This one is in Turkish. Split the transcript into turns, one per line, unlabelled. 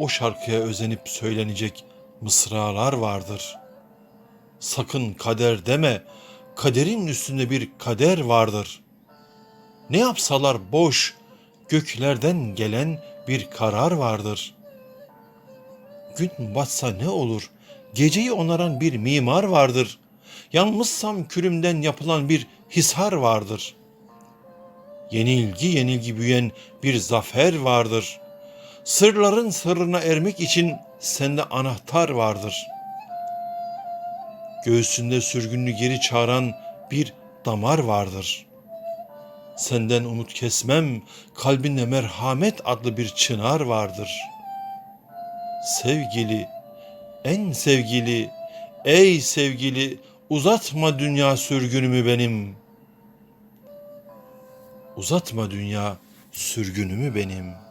O şarkıya özenip söylenecek mısralar vardır. Sakın kader deme, kaderin üstünde bir kader vardır. Ne yapsalar boş, göklerden gelen bir karar vardır. Gün batsa ne olur, geceyi onaran bir mimar vardır. Yanmışsam külümden yapılan bir hisar vardır. Yenilgi yenilgi büyüyen bir zafer vardır.'' Sırların sırrına ermek için sende anahtar vardır. Göğsünde sürgünlü geri çağıran bir damar vardır. Senden umut kesmem, kalbinde merhamet adlı bir çınar vardır. Sevgili, en sevgili, ey sevgili, uzatma dünya sürgünümü benim. Uzatma dünya sürgünümü benim.''